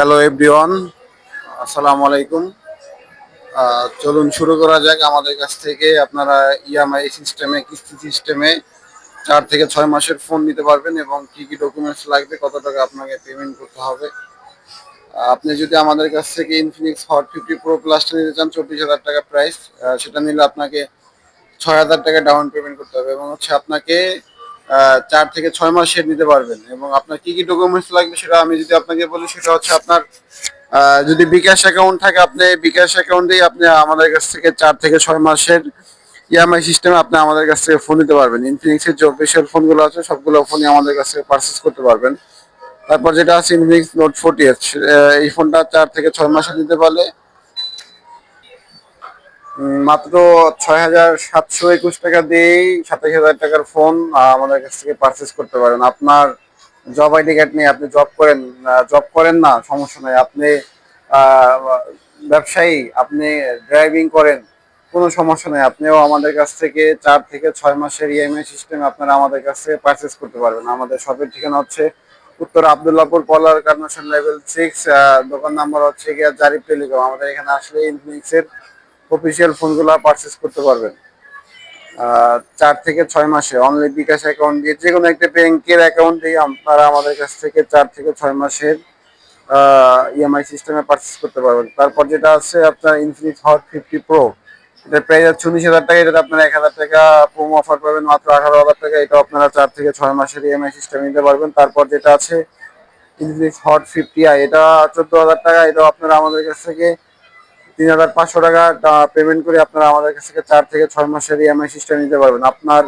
Hello everyone আসসালামু আলাইকুম চলুন শুরু করা যাক আমাদের কাছ থেকে। আপনারা ইএমআই সিস্টেমে কিস্তি সিস্টেমে চার থেকে ছয় মাসের ফোন নিতে পারবেন এবং কি কি ডকুমেন্টস লাগবে, কত টাকা আপনাকে পেমেন্ট করতে হবে। আপনি যদি আমাদের কাছ থেকে ইনফিনিক্স হট ফিফটি প্রো প্লাসটা নিতে চান, চব্বিশ হাজার টাকা প্রাইস সেটা নিলে আপনাকে ছয় হাজার টাকা ডাউন পেমেন্ট করতে হবে এবং হচ্ছে আপনাকে চার থেকে ছয় মাস মাসের নিতে পারবেন। এবং আপনার কি কি ডকুমেন্টস লাগবে সেটা আমি যদি আপনাকে বলি, সেটা হচ্ছে আপনার যদি বিকাশ অ্যাকাউন্ট থাকে, আপনি বিকাশ অ্যাকাউন্টেই আপনি আমাদের কাছ থেকে চার থেকে ছয় মাসের ইএমআই সিস্টেমে আপনি আমাদের কাছ থেকে ফোন নিতে পারবেন। ইনফিনিক্সের যে অফিসিয়াল ফোনগুলো আছে, সবগুলো ফোনই আমাদের কাছ থেকে পারচেস করতে পারবেন। তারপর যেটা আছে ইনফিনিক্স নোট ফোর্টি এই ফোনটা চার থেকে ছয় মাসে নিতে পারলে মাত্র ছয় হাজার সাতশো একুশ টাকা দিয়েই সাতাশ হাজার টাকার ফোন আমাদের কাছ থেকে পারচেস করতে পারেন। আপনার জব আইডি কার্ড নিয়ে আপনি জব করেন জব করেন না, সমস্যা নাই। আপনি ব্যবসায়ী, আপনি ড্রাইভিং করেন, কোনো সমস্যা নেই। আপনিও আমাদের কাছ থেকে চার থেকে ছয় মাসের ইএমআই সিস্টেম আপনারা আমাদের কাছ থেকে পারচেস করতে পারবেন। আমাদের শপের ঠিকানা হচ্ছে উত্তর আবদুল্লাপুর পলার কার্নেশন লেভেল সিক্স দোকান নাম্বার হচ্ছে গিয়া জারিফ টেলিকম। আমাদের এখানে আসলে ইনফিনিক্সের অফিসিয়াল ফোনগুলো পারচেস করতে পারবেন। চার থেকে ছয় মাসে অনলি বিকাশ অ্যাকাউন্ট দিয়ে যে কোনো একটা ব্যাংকের অ্যাকাউন্ট দিয়ে আপনারা আমাদের কাছ থেকে চার থেকে ছয় মাসের ইএমআই সিস্টেমে পারচেস করতে পারবেন। তারপর যেটা আছে আপনার ইনফিনিক্স হট ফিফটি প্রো এটা প্রাইস হচ্ছে উনিশ হাজার টাকা, এটাতে আপনারা এক হাজার টাকা প্রোমো অফার পাবেন, মাত্র আঠারো হাজার টাকা, এটা আপনারা চার থেকে ছয় মাসের ইএমআই সিস্টেম নিতে পারবেন। তারপর যেটা আছে ইনফিনিক্স হট ফিফটি আই এটা চোদ্দ হাজার টাকা, এটাও আপনারা আমাদের কাছ থেকে তিন হাজার পাঁচশো টাকা পেমেন্ট করে আপনারা আমাদের কাছ থেকে চার থেকে ছয় মাসের ইএমআই সিস্টেম নিতে পারবেন। আপনার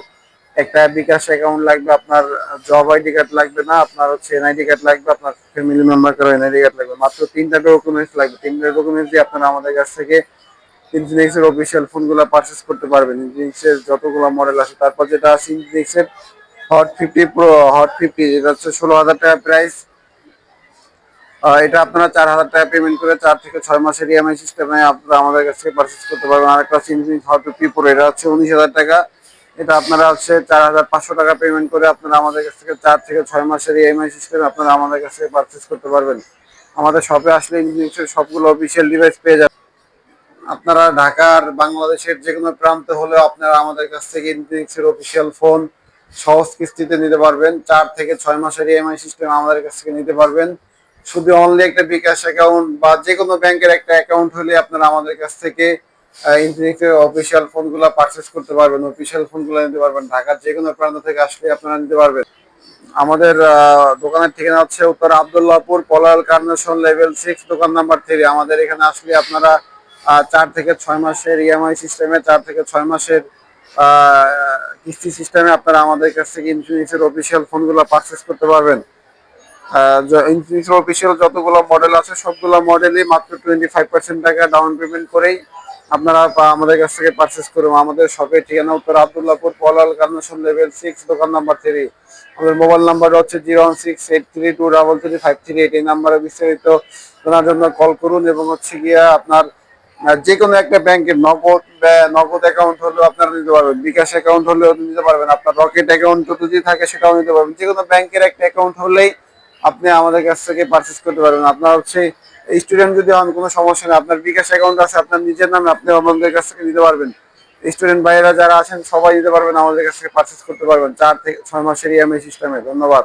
একটা বিকাশ অ্যাকাউন্ট লাগবে, আপনার জব আইডি কার্ড লাগবে না, আপনার হচ্ছে এনআইডি কার্ড লাগবে, আপনার ফ্যামিলি মেম্বার কারও এনআইডি কার্ড লাগবে মাত্র তিনটা ডকুমেন্টস লাগবে। তিনটা ডকুমেন্টস দিয়ে আপনারা আমাদের কাছ থেকে ইনফিনিক্সের অফিসিয়াল ফোনগুলো পারচেস করতে পারবেন। ইনফিনিক্স এর যতগুলো মডেল আছে, তারপর যেটা আছে ইনফিনিক্সের hot fifty pro hot fifty এটা হচ্ছে ষোলো হাজার টাকা প্রাইস এটা আপনারা চার হাজার টাকা পেমেন্ট করে চার থেকে ছয় মাসের ইএমআই সিস্টেমে আপনারা আমাদের কাছ থেকে পারচেস করতে পারবেন। আর একটা ইনফিনিক্স হট এটা হচ্ছে উনিশ হাজার টাকা। এটা আপনারা হচ্ছে চার হাজার পাঁচশো টাকা পেমেন্ট করে আপনারা আমাদের কাছ থেকে চার থেকে ছয় মাসের ইএমআই সিস্টেমে আপনারা আমাদের কাছ থেকে পারচেস করতে পারবেন। আমাদের শপে আসলে ইনফিনিক্সের সবগুলো অফিসিয়াল ডিভাইস পেয়ে যাবেন। আপনারা ঢাকার, বাংলাদেশের যে কোনো প্রান্তে হলেও আপনারা আমাদের কাছ থেকে ইনফিনিক্সের অফিসিয়াল ফোন সহজ কিস্তিতে নিতে পারবেন। চার থেকে ছয় মাসের ইএমআই সিস্টেম আমাদের কাছ থেকে নিতে পারবেন। শুধু অনলি একটা বিকাশ অ্যাকাউন্ট বা যে কোনো ব্যাংকের একটা অ্যাকাউন্ট হলে আপনারা আমাদের কাছ থেকে ইনফিনিক্সের অফিসিয়াল ফোনগুলো পারচেস করতে পারবেন অফিসিয়াল ফোনগুলো নিতে পারবেন, ঢাকার যে কোনো প্রান্ত থেকে আসলে আপনারা নিতে পারবেন। আমাদের দোকানের ঠিকানা হচ্ছে উত্তর Abdullahpur Palal carnation level six দোকান নাম্বার থ্রি আমাদের এখানে আসলে আপনারা চার থেকে ছয় মাসের ইএমআই সিস্টেমে চার থেকে ছয় মাসের কিস্তি সিস্টেমে আপনারা আমাদের কাছ থেকে ইনফিনিক্সের অফিসিয়াল ফোনগুলো পারচেস করতে পারবেন। ইনফিনিক্সের অফিসিয়াল যতগুলো মডেল আছে, সবগুলো মডেলই মাত্র টোয়েন্টি ফাইভ পার্সেন্ট টাকা ডাউন পেমেন্ট করেই আপনারা আমাদের কাছ থেকে পারচেস করুন আমাদের শপের ঠিকানা উত্তর Abdullapur Palal carnation level six দোকান নাম্বার থ্রি আমাদের মোবাইল নাম্বার হচ্ছে zero one six eight three two double three five three eight এই নাম্বারে বিস্তারিত জানার জন্য কল করুন এবং হচ্ছে গিয়া আপনার যে কোনো একটা ব্যাংকের নগদ নগদ অ্যাকাউন্ট হলেও আপনারা নিতে পারবেন। বিকাশ অ্যাকাউন্ট হলেও নিতে পারবেন। আপনার রকেট অ্যাকাউন্ট যদি থাকে সেটাও নিতে পারবেন। যে কোনো ব্যাংকের একটা অ্যাকাউন্ট হলেই আপনি আমাদের কাছ থেকে পারচেস করতে পারবেন। আপনার হচ্ছে স্টুডেন্ট যদি হন কোনো সমস্যা নেই, আপনার বিকাশ অ্যাকাউন্ট আছে, আপনার নিজের নামে আপনি আমাদের কাছ থেকে নিতে পারবেন। স্টুডেন্ট ভাইয়েরা যারা আছেন, সবাই নিতে পারবেন, আমাদের কাছ থেকে পারচেস করতে পারবেন। চার থেকে ছয় মাসের ইএমআই সিস্টেমে ধন্যবাদ।